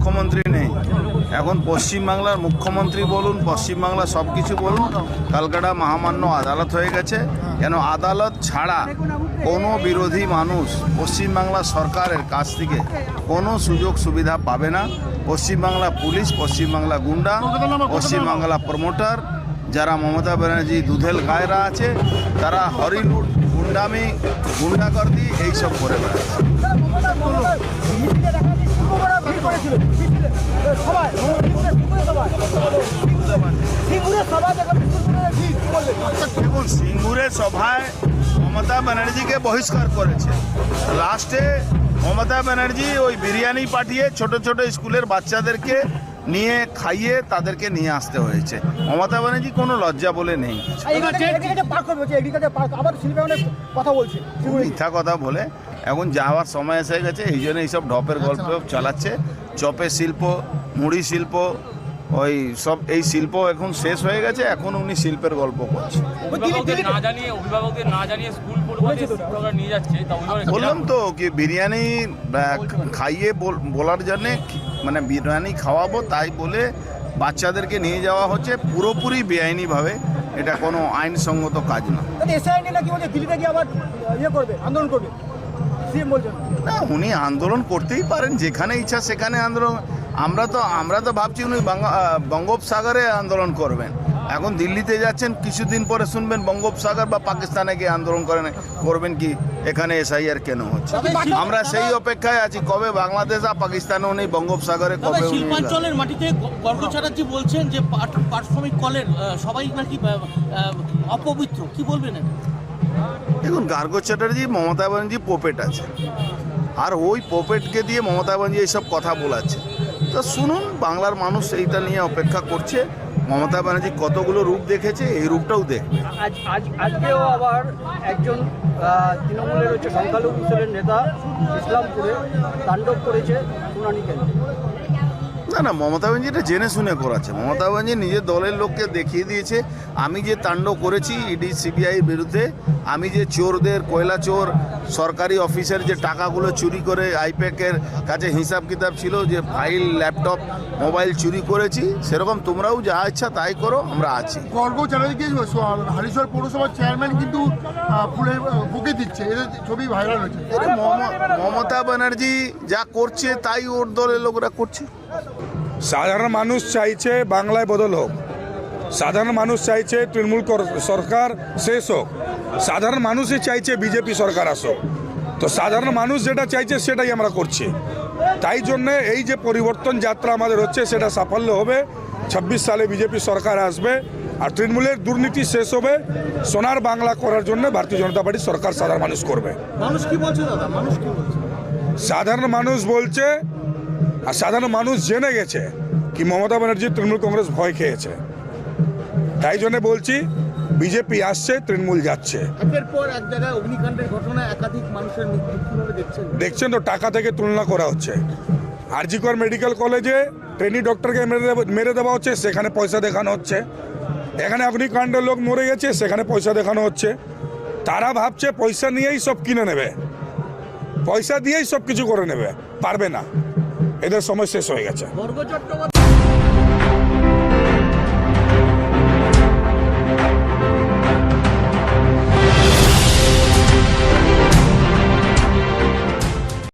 মুখ্যমন্ত্রী নেই। এখন পশ্চিমবাংলার মুখ্যমন্ত্রী বলুন পশ্চিমবাংলা সব কিছু বলুন, কালকাটা মহামান্য আদালত হয়ে গেছে। কেন আদালত ছাড়া কোনো বিরোধী মানুষ পশ্চিমবাংলা সরকারের কাছ থেকে কোনো সুযোগ সুবিধা পাবে না। পশ্চিমবাংলা পুলিশ, পশ্চিমবাংলা গুন্ডা, পশ্চিমবাংলা প্রমোটার, যারা মমতা ব্যানার্জি দুধেল গায়রা আছে, তারা হরিলুট গুন্ডামি, গুন্ডাগর্দি, এইসব করে বেড়াচ্ছে। দেখুন সভায় মমতা ব্যানার্জিকে বহিষ্কার করেছে। লাস্টে মমতা ব্যানার্জি ওই বিরিয়ানি পাঠিয়ে ছোট ছোট স্কুলের বাচ্চাদেরকে নিয়ে খাইয়ে তাদেরকে নিয়ে আসতে হয়েছে। মমতা ব্যানার্জি কোনো লজ্জা বলে নেই। কথা বলছে। মিথ্যা কথা বলে এখন যাওয়ার সময় এসে গেছে এই জন্য এইসব ঢপের গল্প চালাচ্ছে। চপের শিল্প মুড়ি শিল্প ওই সব এই শিল্প এখন শেষ হয়ে গেছে এখন উনি শিল্পের গল্প করছে বললাম তো কি বিরিয়ানি খাইয়ে বল- বলার জন্যে মানে বিরিয়ানি খাওয়াবো তাই বলে বাচ্চাদেরকে নিয়ে যাওয়া হচ্ছে পুরোপুরি বেআইনিভাবে। এটা কোনো আইনসঙ্গত কাজ না। এসআই নিয়ে নাকি বলছে দিল্লিতে গিয়ে আবার ইয়ে করবে আন্দোলন করবে? না উনি আন্দোলন করতেই পারেন যেখানে ইচ্ছা সেখানে আন্দোলন। আমরা তো আমরা তো ভাবছি উনি বাংলা- বঙ্গোপসাগরে আন্দোলন করবেন। এখন দিল্লিতে যাচ্ছেন কিছুদিন পরে শুনবেন বঙ্গোপসাগর বা পাকিস্তানে গিয়ে আন্দোলন করেন করবেন কি এখানে এসআইআর কেন হচ্ছে? আমরা সেই অপেক্ষায় আছি কবে বাংলাদেশ আর পাকিস্তানে উনি বঙ্গোপসাগরে কবে শিল্পাঞ্চলের মাটিতে গর্গ চ্যাটার্জি বলছেন যে পাট পারিশ্রমিক কলের সবাই নাকি অপবিত্র। কি বলবেন? দেখুন, গার্গ চ্যাটার্জি, মমতা ব্যানার্জি পোপেট আছে। আর ওই পোপেটকে দিয়ে মমতা ব্যানার্জি এইসব কথা বলাচ্ছে। তা শুনুন, বাংলার মানুষ এইটা নিয়ে অপেক্ষা করছে। মমতা ব্যানার্জি কতগুলো রূপ দেখেছে, এই রূপটাও আজ আজকেও আবার একজন তৃণমূলের হচ্ছে সংখ্যালঘু সেলের নেতা ইসলামপুরে তাণ্ডব করেছে শুনানি কেন্দ্রে। না না মমতা ব্যানার্জি এটা জেনে শুনে করাচ্ছে। মমতা ব্যানার্জি নিজের দলের লোককে দেখিয়ে দিয়েছে আমি যে তাণ্ড করেছি ইডি সিবিআইয়ের বিরুদ্ধে আমি যে চোরদের কয়লা চোর সরকারি অফিসের যে টাকাগুলো চুরি করে আইপ্যাকের কাছে হিসাব কিতাব ছিল যে ফাইল ল্যাপটপ মোবাইল চুরি করেছি সেরকম তোমরাও যা ইচ্ছা তাই করো আমরা আছি। গর্গ চ্যাটার্জিকে হালিশহর পৌরসভার চেয়ারম্যান কিন্তু ফুলে বুকে দিচ্ছে এদের ছবি ভাইরাল হয়েছে। মম- মমতা ব্যানার্জি যা করছে তাই ওর দলের লোকরা করছে। সাধারণ মানুষ চাইছে বাংলায় বদল হোক। সাধারণ মানুষ চাইছে তৃণমূল কর- সরকার শেষ হোক। সাধারণ মানুষই চাইছে বিজেপি সরকার আসুক। তো সাধারণ মানুষ যেটা চাইছে সেটাই আমরা করছি। তাই জন্যে এই যে পরিবর্তন যাত্রা আমাদের হচ্ছে সেটা সাফল্য হবে। ছাব্বিশ সালে বিজেপি সরকার আসবে আর তৃণমূলের দুর্নীতি শেষ হবে সোনার বাংলা করার জন্য ভারতীয় জনতা পার্টি সরকার সাধারণ মানুষ করবে। মানুষ কি বলছে দাদা? মানুষ কি বলছে? সাধারণ মানুষ বলছে আর সাধারণ মানুষ জেনে গেছে কি মমতা ব্যানার্জি তৃণমূল কংগ্রেস ভয় খেয়েছে। তাই জন্য বলছি বিজেপি আসছে তৃণমূল যাচ্ছে। একের এক জায়গায় অগ্নিকাণ্ডের মানুষের দেখছেন? তো টাকা থেকে তুলনা করা হচ্ছে। আরজিকর মেডিকেল কলেজে ট্রেনি ডক্টরকে মেরে দেওয়া হচ্ছে সেখানে পয়সা দেখানো হচ্ছে। এখানে অগ্নিকাণ্ডের লোক মরে গেছে সেখানে পয়সা দেখানো হচ্ছে। তারা ভাবছে পয়সা নিয়েই সব কিনে নেবে। পয়সা দিয়েই সব কিছু করে নেবে পারবে না। এদের সময় শেষ হয়ে গেছে।